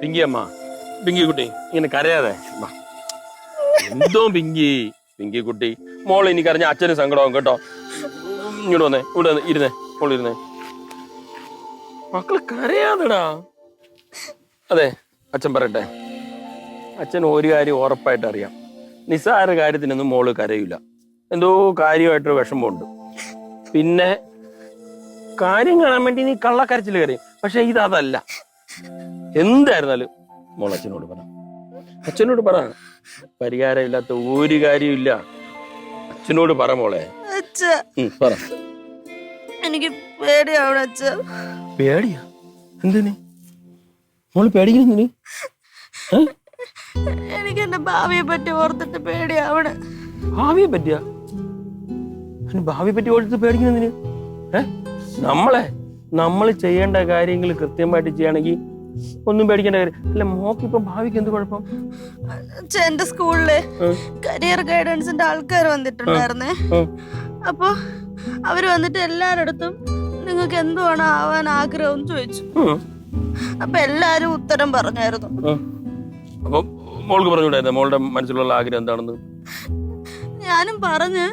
പിങ്കി അമ്മ പിങ്കി കുട്ടി ഇങ്ങനെ കരയാതെ. എന്തോ പിങ്കി പിങ്കി കുട്ടി. മോൾ ഇനി കരഞ്ഞ അച്ഛന് സങ്കടമാവും കേട്ടോ. ഇങ്ങോട്ട് വന്നേ ഇവിടെ ഇരുന്നേ മോൾ ഇരുന്നേ. മക്കൾ കരയാതെടാ. അതെ അച്ഛൻ പറയട്ടെ. അച്ഛൻ ഒരു കാര്യം ഉറപ്പായിട്ട് അറിയാം. നിസ്സാര കാര്യത്തിനൊന്നും മോൾ കരയില്ല എന്തോ കാര്യമായിട്ടൊരു വിഷമമുണ്ട്. പിന്നെ കാര്യം കാണാൻ വേണ്ടി നീ കള്ളക്കരച്ചിൽ കരയും. പക്ഷെ ഇത് അതല്ല എന്തായിരുന്നാലും മോൾ അച്ഛനോട് പറ. അച്ഛനോട് പറ. പരിഹാരമില്ലാത്ത ഒരു കാര്യമില്ല അച്ഛനോട് പറ മോളെ. അച്ഛ. പറ. എനിക്ക് പേടിയാവണ അച്ഛ. പേടിയാ? എന്തിന്? മോൾ പേടിക്കുന്നതിന് എനിക്ക് എന്റെ ഭാവിയെ പറ്റി ഓർത്തിട്ട് പേടിയാവണ. ഭാവിയെ പറ്റിയാ? ഭാവിയെ പറ്റി ഓടിച്ച് പേടിക്കുന്നതിന് ഏ? നമ്മളെ നമ്മൾ ചെയ്യേണ്ട കാര്യങ്ങൾ കൃത്യമായിട്ട് ചെയ്യണമെങ്കിൽ ഒന്നും പേടിക്കേണ്ട കാര്യം. അല്ല മോക്ക് ഇപ്പൊ ഭാവിക്ക് എന്ത് കുഴപ്പം? എന്റെ സ്കൂളിൽ കരിയർ ഗൈഡൻസിന്റെ ആൾക്കാർ വന്നിട്ടുണ്ടായിരുന്നേ. അപ്പൊ അവർ വന്നിട്ട് എല്ലാരടുത്തും നിങ്ങൾക്ക് എന്തുവാണ് ആവാൻ ആഗ്രഹം ചോദിച്ചു. അപ്പൊ എല്ലാരും ഉത്തരം പറഞ്ഞായിരുന്നു. അപ്പൊ മോൾക്ക് പറഞ്ഞുകൂടായിരുന്നു? മോളുടെ മനസ്സിലുള്ള ആഗ്രഹം എന്താണെന്ന്? ഞാനും പറഞ്ഞ്.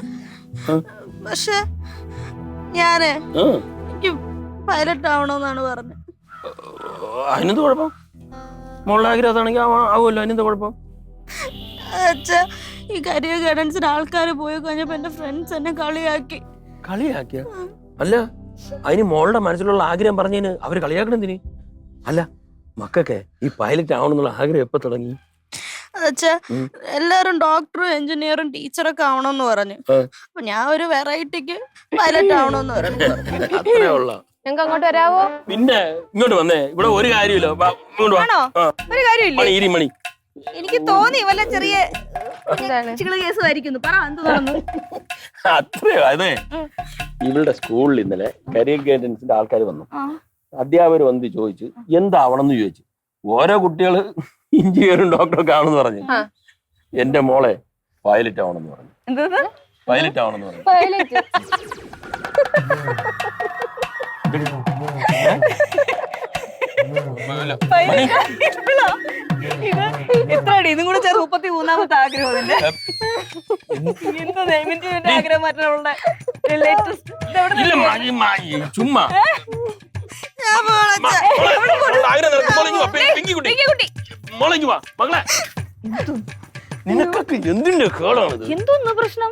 പക്ഷെ ഞാൻ എനിക്ക് പൈലറ്റ് ആവണമെന്നാണ് പറഞ്ഞത് അതിനെന്ത് കുഴപ്പം? മോളുടെ ആഗ്രഹത്താണെങ്കിൽ ആവുമല്ലോ അതിനെന്ത് കുഴപ്പം? അച്ഛ ഈ കരിയർ ഗൈഡൻസിന് ആൾക്കാർ പോയി കഴിഞ്ഞപ്പോ എന്റെ ഫ്രണ്ട്സ് എന്നെ കളിയാക്കി. കളിയാക്കിയ? അല്ല അതിന് മോളുടെ മനസ്സിലുള്ള ആഗ്രഹം പറഞ്ഞതിന് അവർ കളിയാക്കണെന്തിന് അല്ല മക്കൾക്ക് ഈ പൈലറ്റ് ആവണമെന്നുള്ള ആഗ്രഹം എപ്പോ തുടങ്ങി? ഉം. എല്ലാരും ഡോക്ടറും എഞ്ചിനീയറും ടീച്ചറൊക്കെ ആവണമെന്ന് പറഞ്ഞു. അപ്പൊ ഞാൻ ഒരു വെറൈറ്റിക്ക് പൈലറ്റ് ആവണമെന്ന് പറഞ്ഞു. അത്രേ ഉള്ള. ഞങ്ങൾക്ക് അങ്ങോട്ട് വരാവോ? പിന്നെ ഇങ്ങോട്ട് വന്നേ. ഇവിടെ ഒരു കാര്യമില്ല. വാ, ഇങ്ങോട്ട് വാ. ആണോ? ആ, ഒരു കാര്യമില്ല? മണി ഇരി മണി. എനിക്ക് തോന്നി വല്ല ചെറിയ എന്താണ്? കേസ് ആയിരിക്കുന്നു പറ എന്ത് നടന്നു അത്രയോ അതെ. ഇവളുടെ സ്കൂളിൽ ഇന്നലെ കരിയർ ഗൈഡൻസിന്റെ ആൾക്കാർ വന്നു. ആ. അധ്യാപകർ വന്ന് ചോദിച്ചു എന്താവണം എന്ന് ചോദിച്ചു. ഓരോ കുട്ടികൾ എഞ്ചിനീയറും ഡോക്ടറും ഒക്കെ ആണെന്ന് പറഞ്ഞു. എന്റെ മോളെ പൈലറ്റ് ആവണമെന്ന് പറഞ്ഞു. പൈലറ്റ് ആവണമെന്ന് പറഞ്ഞു. പൈലറ്റ് എത്രയാണ് ഇതും കൂടെ മുപ്പത്തി മൂന്നാമത്തെ ആഗ്രഹം അതിന്റെ. എന്തോ നിയമത്തിന്റെ ആഗ്രഹം ലേറ്റസ്റ്റ് ചുമ്മാ. മകളെ. നിനക്കൊക്കെ എന്തിന്റെ കേടാണിത്? എന്തോന്ന് പ്രശ്നം?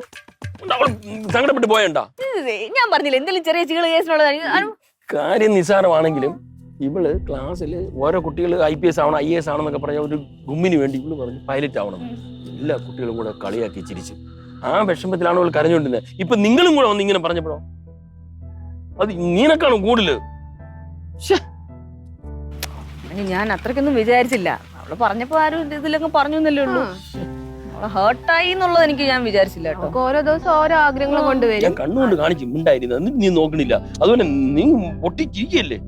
സങ്കടപ്പെട്ട് പോയണ്ടാ. ഞാൻ പറഞ്ഞില്ല എന്തെങ്കിലും ചെറിയ ചികിത്സ കേസിനുള്ളതാണ് കാര്യം? നിസാരമാണെങ്കിലും ഇവൾ ക്ലാസ്സിൽ ഓരോ കുട്ടികൾ ഐ പി എസ് ആവണം ഐ എസ് ആവണം പറഞ്ഞ ഒരു ഗുമ്മിന് വേണ്ടി ഇവൾ പറഞ്ഞു പൈലറ്റ് ആവണം. എല്ലാ കുട്ടികളും കൂടെ കളിയാക്കി ചിരിച്ചു. ആ വിഷമത്തിലാണ് ഇവൾ കരഞ്ഞുകൊണ്ടിരുന്നത്. ഇപ്പൊ നിങ്ങളും കൂടെ വന്ന് ഇങ്ങനെ പറഞ്ഞപ്പോഴോ? അത് നീനക്കാണ് കൂടുതൽ? ഞാൻ അത്രക്കൊന്നും വിചാരിച്ചില്ല. അവൾ പറഞ്ഞപ്പോ ആരും ഇത് ഇതിലൊക്കെ പറഞ്ഞു എന്നല്ലേ ഉള്ളൂ. അവളെ ഹേർട്ടായി എന്നുള്ളത് എനിക്ക് ഞാൻ വിചാരിച്ചില്ല കേട്ടോ. ഓരോ ദിവസം ഓരോ ആഗ്രഹങ്ങൾ ഞാൻ കൊണ്ടുവരും. കണ്ണുകൊണ്ട് കാണിച്ചു ഉണ്ടായിരുന്നു എന്നിട്ട് നീ നോക്കണില്ല. അതുപോലെ നീ പൊട്ടിച്ചിരിക്കല്ലേ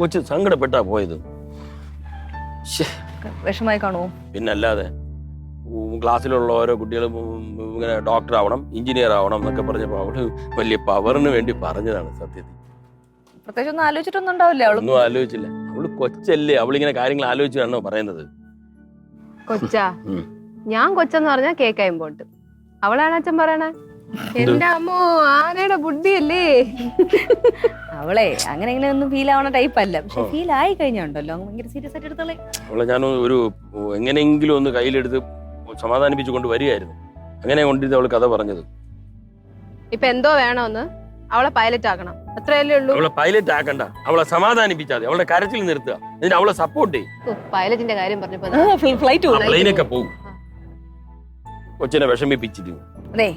കൊച്ചു സങ്കടപ്പെട്ടാ പോയത്. വിഷമായി കാണുമോ? പിന്നെ അല്ലാതെ ക്ലാസ്സിലുള്ള ഓരോ കുട്ടികളും ഇങ്ങനെ ഡോക്ടർ ആവണം എഞ്ചിനീയർ ആവണം എന്നൊക്കെ പറഞ്ഞപ്പോ അവൾ വലിയ പവറിന് വേണ്ടി പറഞ്ഞതാണ് സത്യത്തിൽ. പ്രത്യേകിച്ച് ഒന്നും ആലോചിച്ചിട്ടൊന്നും ഉണ്ടാവില്ല. അവൾ ഒന്നും ആലോചിച്ചില്ല. അവൾ കൊച്ചല്ലേ? അവൾ ഇങ്ങനെ കാര്യങ്ങൾ ആലോചിച്ചാണോ പറയുന്നത്? കൊച്ചാ ഉം. ഞാൻ കൊച്ചെന്ന് പറഞ്ഞാ കേക്കായും പോട്ട് അവളാണ് അച്ഛൻ പറയണേ? എന്റെ അമ്മോ ആനയുടെ ബുദ്ധിയല്ലേ അവളെ അങ്ങനെ ഇങ്ങനെ ഒന്നും ഫീൽ ആവണ ടൈപ്പ് അല്ല. പക്ഷെ ഫീൽ ആയി കഴിഞ്ഞുണ്ടല്ലോ. അങ്ങ് ഭയങ്കര സീരിയസ് ആയിട്ട് എടുത്തോളെ. അവളെ ഞാൻ ഒരു എങ്ങനെയെങ്കിലും ഒന്ന് കയ്യിലെടുത്ത് സമാധാനിപ്പിച്ചു കൊണ്ട് വരികയായിരുന്നു. അങ്ങനെ കൊണ്ടിരുന്ന അവൾ കഥ പറഞ്ഞത്. ഇപ്പൊ എന്തോ വേണോന്ന്? അവളെ പൈലറ്റ് ആക്കണം. അത്രയല്ലേ ഉള്ളൂ? അവളെ പൈലറ്റ് ആക്കണ്ട. അവളെ സമാധാനിപ്പിച്ചാൽ മതി. അവളുടെ കരച്ചിൽ നിർത്തുക. എന്നിട്ട് അവളെ സപ്പോർട്ട് ചെയ്യും. പൈലറ്റിന്റെ കാര്യം പറഞ്ഞപ്പോ ഫുൾ ഫ്ലൈറ്റ് പ്ലെയിനൊക്കെ പോകും. കൊച്ചിനെ വിഷമിപ്പിച്ചിട്ട്. അതെ.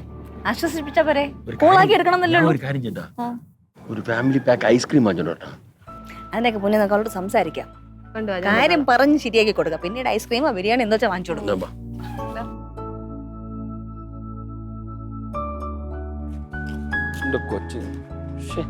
ആശ്വസിപ്പിച്ചാ പോരെ. കൂളാക്കി കാര്യം- എടുക്കണം എന്നല്ലേ ഉള്ളൂ. ഒരു കാര്യം ചെയ്യണ്ട ഒരു ഫാമിലി പാക്ക് ഐസ്ക്രീം വാങ്ങിച്ചോട്ടോ അതിനൊക്കെ മുന്നേ നമുക്ക് അവളോട് സംസാരിക്കാം. കാര്യം പറഞ്ഞ് ശരിയാക്കി കൊടുക്കാം. പിന്നീട് ഐസ്ക്രീമോ ബിരിയാണി എന്താ വെച്ചാൽ വാങ്ങിച്ചു കൊടുക്കും എന്റെ കൊച്ച് ശ്ശേ.